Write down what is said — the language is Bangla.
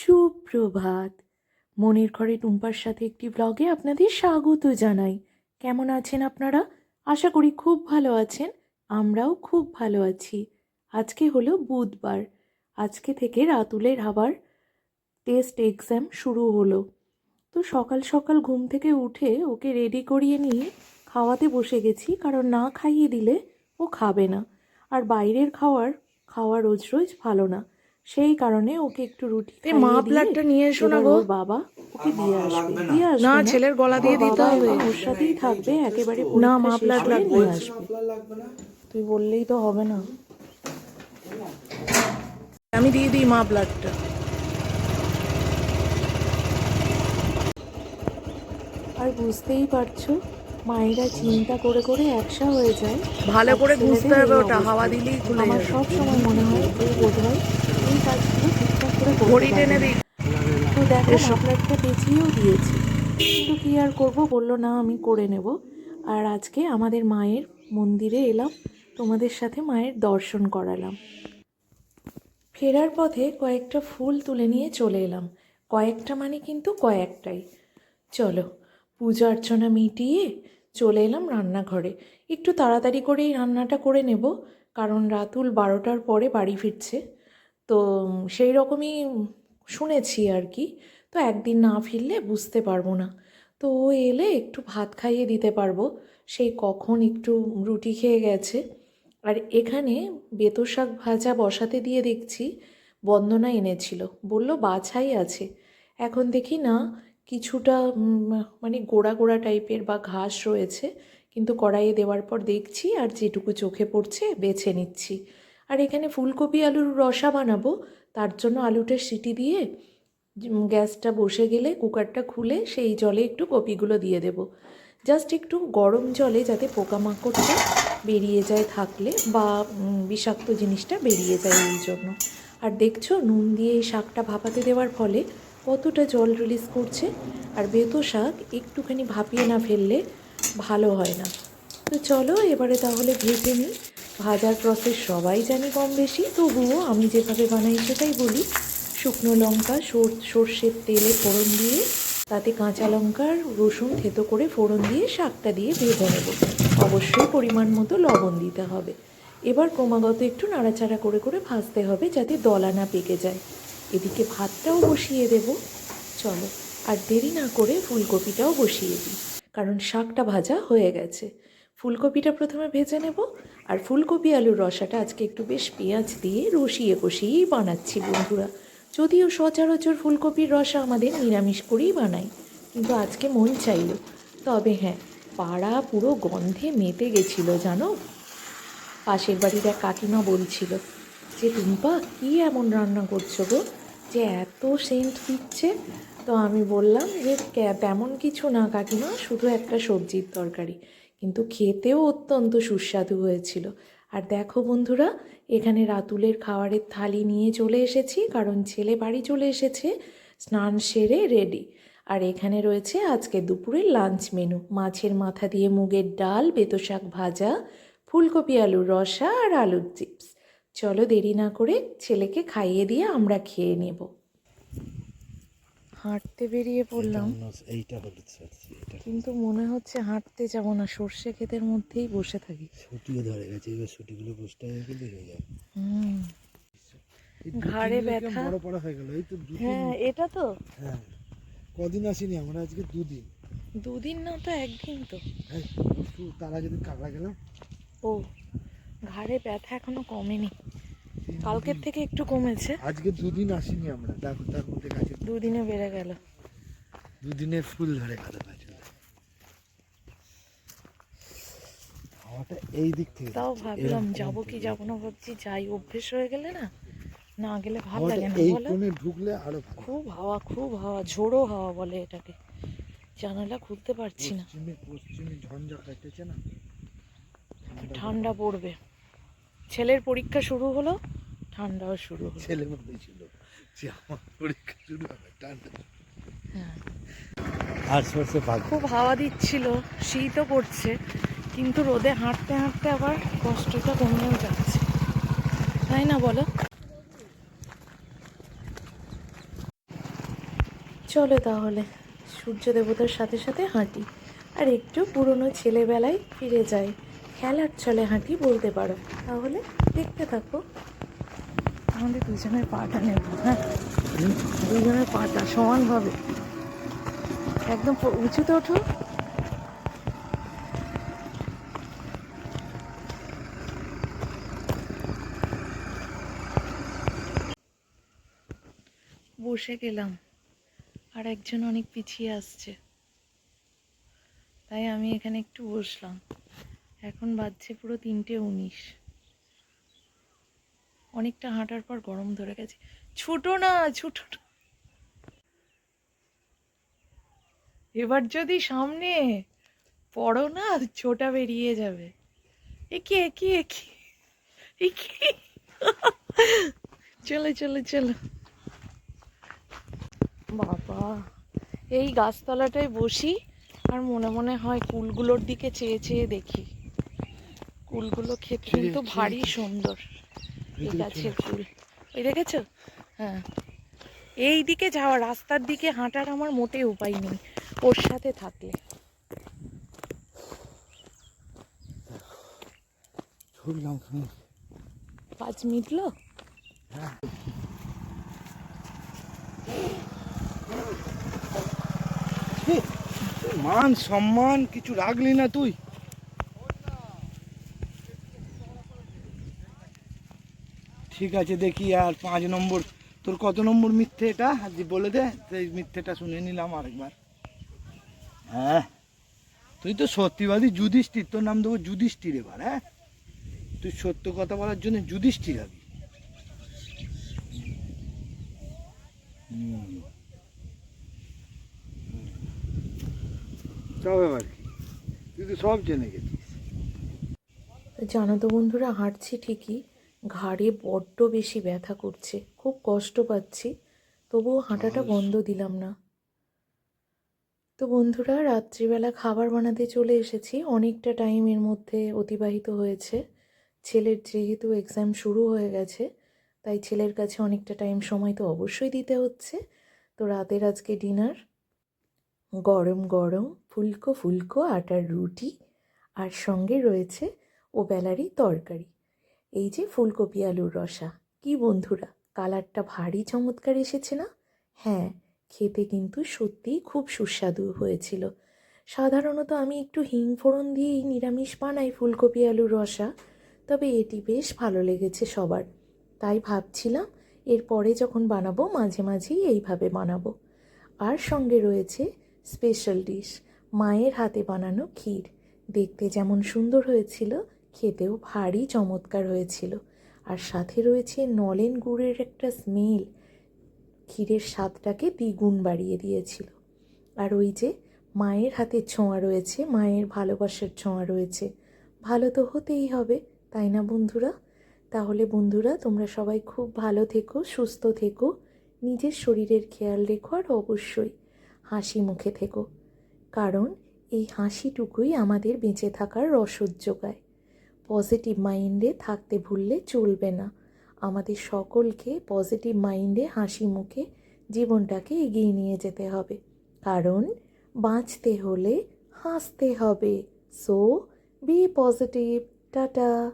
সুপ্রভাত। মনের ঘরে টুম্পার সাথে একটি ব্লগে আপনাদের স্বাগত জানাই। কেমন আছেন আপনারা? আশা করি খুব ভালো আছেন, আমরাও খুব ভালো আছি। আজকে হলো বুধবার। আজকে থেকে রাতুলের আবার টেস্ট এক্সাম শুরু হলো। তো সকাল সকাল ঘুম থেকে উঠে ওকে রেডি করিয়ে নিয়ে খাওয়াতে বসে গেছি, কারণ না খাইয়ে দিলে ও খাবে না। আর বাইরের খাওয়ার, খাওয়া রোজ রোজ ভালো না। সেই কারণে ওকে একটু রুটি মা প্লাগটা নিয়ে এসো না গো। বাবা ওকে দিয়ে আসবে। দিয়ে আসবে না ছেলের গলা দিয়ে দিতে হবে। ওর সাথেই থাকবে একেবারে না, মা প্লাগ লাগবে। আসবে। তুই বললেই তো হবে না। আমি দিয়ে দিই মা ব্লাডটা আর বুঝতেই পারছ মায়েরা চিন্তা করে করে একসা হয়ে যায়। ভালো করে ঘুষতে হবে ওটা হাওয়া দিলেই খুলে আমার সব সময় মনে হয় ও বোধহয় এই কাজগুলো ঠিকঠাক করে ঘড়ি টেনে। দিই। তো দেখো দিয়েছি। কিন্তু কি আর করব? বলল না আমি করে নেব। আর আজকে আমাদের মায়ের মন্দিরে এলাম। তোমাদের সাথে মায়ের দর্শন করালাম। ফেরার পথে কয়েকটা ফুল তুলে নিয়ে চলে এলাম। কয়েকটা মানে কিন্তু কয়েকটাই। চলো পূজা অর্চনা মিটিয়ে চলে এলাম রান্নাঘরে। একটু তাড়াতাড়ি করেই রান্নাটা করে নেব কারণ রাতুল বারোটার পরে বাড়ি ফিরছে। তো সেই রকমই শুনেছি আর কি। তো একদিন না ফিরলে বুঝতে পারব না। তো ও এলে একটু ভাত খাইয়ে দিতে পারব। সেই কখন একটু রুটি খেয়ে গেছে। আর এখানে বেতো শাক ভাজা বসাতে দিয়ে দেখছি, বন্দনা এনেছিল। বলল, বাছাই আছে। এখন দেখি না, কিছুটা মানে গোড়া গোড়া টাইপের বা ঘাস রয়েছে। কিন্তু কড়াইয়ে দেওয়ার পর দেখছি আর যেটুকু চোখে পড়ছে বেছে নিচ্ছি। আর এখানে ফুলকপি আলুর রসা বানাবো। তার জন্য আলুটা সিটি দিয়ে গ্যাসটা বসে গেলে, কুকারটা খুলে সেই জলে একটু কপিগুলো দিয়ে দেব। জাস্ট একটু গরম জলে যাতে পোকামাকড়টা বেরিয়ে যায় থাকলে বা বিষাক্ত জিনিসটা বেরিয়ে যায় এই জন্য। আর দেখছ, নুন দিয়ে এই শাকটা ভাপাতে দেওয়ার ফলে কতটা জল রিলিজ করছে। আর বেতো শাক একটুখানি ভাপিয়ে না ফেললে ভালো হয় না। তো চলো, এবারে তাহলে ভেজে নিই। ভাজার প্রসেস সবাই জানি কম বেশি তবুও আমি যেভাবে বানাই সেটাই বলি। শুকনো লঙ্কা, সর- সর্ষের তেলে ফোড়ন দিয়ে, তাতে কাঁচা লঙ্কার রসুন থেতো করে ফোড়ন দিয়ে শাকটা দিয়ে ভেজে নেব। অবশ্যই পরিমাণ মতো লবণ দিতে হবে। এবার ক্রমাগত একটু নাড়াচাড়া করে করে ভাজতে হবে যাতে দলা না পেকে যায়। এদিকে ভাতটাও বসিয়ে দেব। চলো, আর দেরি না করে ফুলকপিটাও বসিয়ে দিই, কারণ শাকটা ভাজা হয়ে গেছে। ফুলকপিটা প্রথমে ভেজে নেব, আর ফুলকপি আলুর রসাটা আজকে একটু বেশ পেঁয়াজ দিয়ে রসিয়ে কষিয়েই বানাচ্ছি বন্ধুরা। যদিও সচরাচর ফুলকপির রসা আমাদের নিরামিষ করেই বানাই, কিন্তু আজকে মন চাইলো। তবে হ্যাঁ পাড়া পুরো গন্ধে মেতে গেছিল, জানো? পাশের বাড়ির এক কাকিমা বলছিল, যে টুম্পা, কী এমন রান্না করছ গো? যে এত সেন্ট দিচ্ছে? তো আমি বললাম যে তেমন কিছু না কাকিমা, শুধু একটা সবজির তরকারি। কিন্তু খেতেও অত্যন্ত সুস্বাদু হয়েছিল। আর দেখো বন্ধুরা, এখানে রাতুলের খাবারের থালি নিয়ে চলে এসেছি, কারণ ছেলে বাড়ি চলে এসেছে, স্নান সেরে রেডি আর এখানে রয়েছে আজকে দুপুরের লাঞ্চ মেনু মাছের মাথা দিয়ে মুগের ডাল, বেতো শাক ভাজা, ফুলকপি আলুর রসা আর আলুর চিপস চলো দেরি না করে ছেলেকে খাইয়ে দিয়ে আমরা খেয়ে নেব। হাঁটতে বেরিয়ে পড়লাম। এইটা কিন্তু মনে হচ্ছে হাঁটতে যাব না সর্ষে ক্ষেতের মধ্যেই বসে থাকি। ছুটিও ধরে গেছে এবার ছুটিগুলো বসতে গেলে হয়ে হুম। ঘাড়ে ব্যথা। বড় পড়া হয়ে গেল এই তো হ্যাঁ এটা তো। হ্যাঁ কদিন আসিনি আমরা আজকে দুদিন। দুদিন না তো একদিন তো। হ্যাঁ তার আগের দিন কাকড়া গেলাম ও ঘাড়ে ব্যথা এখনও কমেনি। কালকের থেকে একটু কমেছে। আজকে দুদিন আসিনি আমরা। দেখো তার মধ্যে গাছে দুদিনে বেড়ে গেল। দুদিনের ফুল ধরে গেল গাছে হাওয়াটা এই দিক থেকে। তাও ভাবলাম যাব কি যাব না ভাবছি যাই অভ্যেস হয়ে গেলে না না গেলে ভালো লাগে না এই কোণে ঢুকলে আরও খুব হাওয়া খুব হাওয়া ঝোড়ো হাওয়া বলে এটাকে। জানালা খুলতে পারছি না। পশ্চিমে পশ্চিমে ঝঞ্ঝা না। ঠান্ডা পড়বে। ছেলের পরীক্ষা শুরু হলো ঠান্ডাও শুরু হলো। ছেলে মধ্যে ছিল। যে আমার পরীক্ষা শুরু হবে ঠান্ডা হ্যাঁ। আর সরষে ভাগ খুব হাওয়া দিচ্ছিল শীতও পড়ছে কিন্তু রোদে হাঁটতে হাঁটতে আবার কষ্টটা কমেও যাচ্ছে। তাই না বলো? চলো তাহলে সূর্য দেবতার সাথে সাথে হাঁটি। আর একটু পুরনো ছেলেবেলায় ফিরে যাই। খেলার ছলে হাঁটি বলতে পারো। তাহলে দেখতে থাকো। আমাদের দুজনের পাটা নেব হ্যাঁ? দুজনের পাটা সমানভাবে একদম উঁচুতে ওঠো। বসে গেলাম। আর একজন অনেক পিছিয়ে আসছে। তাই আমি এখানে একটু বসলাম। এখন বাজছে পুরো তিনটে উনিশ। অনেকটা হাঁটার পর গরম ধরে গেছে। ছুটো না ছুটো না। এবার যদি সামনে পড়ো না, ছোটা বেরিয়ে যাবে। একি একি একি একি। চলো চলো চলো। বাবা, এই গাছতলাটায় বসি আর মনে মনে হয় কুলগুলোর দিকে চেয়ে চেয়ে দেখি। কুলগুলো খেতে কিন্তু ভারী সুন্দর। এই গাছের কুল ওই দেখেছ? হ্যাঁ। এই দিকে যাওয়া রাস্তার দিকে হাঁটার আমার মোটেই উপায় নেই। ওর সাথে থাকলে। শুনি কাজ মান সম্মান কিছু রাখলি না তুই? ঠিক আছে, দেখি আর পাঁচ নম্বর। তোর কত নম্বর মিথ্যে এটা? বলে দে, সেই মিথ্যেটা শুনে নিলাম আরেকবার। হ্যাঁ। তুই তো সত্যিবাদী যুধিষ্ঠির, তোর নাম দেবো যুধিষ্ঠির এবার হ্যাঁ? তুই সত্য কথা বলার জন্য যুধিষ্ঠির হবি। সব কি? তুই তো সব জেনে গেছিস। জানো তো বন্ধুরা, হাঁটছি ঠিকই। ঘাড়ে বড্ড বেশি ব্যথা করছে। খুব কষ্ট পাচ্ছি তবুও হাঁটাটা বন্ধ দিলাম না। তো বন্ধুরা রাত্রিবেলা খাবার বানাতে চলে এসেছি। অনেকটা টাইম এর মধ্যে অতিবাহিত হয়েছে। ছেলের যেহেতু এক্সাম শুরু হয়ে গেছে তাই ছেলের কাছে অনেকটা টাইম সময় তো অবশ্যই দিতে হচ্ছে। তো রাতের আজকে ডিনার গরম গরম ফুলকো ফুলকো আটার রুটি আর সঙ্গে রয়েছে ও বেলারই তরকারি। এই যে ফুলকপি আলুর রসা, কি বন্ধুরা, কালারটা ভারী চমৎকার এসেছে না? হ্যাঁ খেতে কিন্তু সত্যিই খুব সুস্বাদু হয়েছিল। সাধারণত আমি একটু হিং ফোড়ন দিয়েই নিরামিষ বানাই ফুলকপি আলুর রসা, তবে এটি বেশ ভালো লেগেছে সবার। তাই ভাবছিলাম এরপরে যখন বানাবো মাঝে মাঝেই এইভাবে বানাবো। আর সঙ্গে রয়েছে স্পেশাল ডিশ মায়ের হাতে বানানো ক্ষীর। দেখতে যেমন সুন্দর হয়েছিল খেতেও ভারী চমৎকার হয়েছিল। আর সাথে রয়েছে নলেন গুড়ের একটা স্মেল। ক্ষীরের স্বাদটাকে দ্বিগুণ বাড়িয়ে দিয়েছিল। আর ওই যে মায়ের হাতে ছোঁয়া রয়েছে, মায়ের ভালোবাসার ছোঁয়া রয়েছে। ভালো তো হতেই হবে, তাই না বন্ধুরা? তাহলে বন্ধুরা, তোমরা সবাই খুব ভালো থেকো, সুস্থ থেকো, নিজের শরীরের খেয়াল রেখো আর অবশ্যই হাসি মুখে থেকো। কারণ এই হাসিটুকুই আমাদের বেঁচে থাকার রসদ যোগায়। পজিটিভ মাইন্ডে থাকতে ভুললে চলবে না। আমাদের সকলকে পজিটিভ মাইন্ডে হাসি মুখে জীবনটাকে এগিয়ে নিয়ে যেতে হবে। কারণ, বাঁচতে হলে হাসতে হবে। So be positive tata.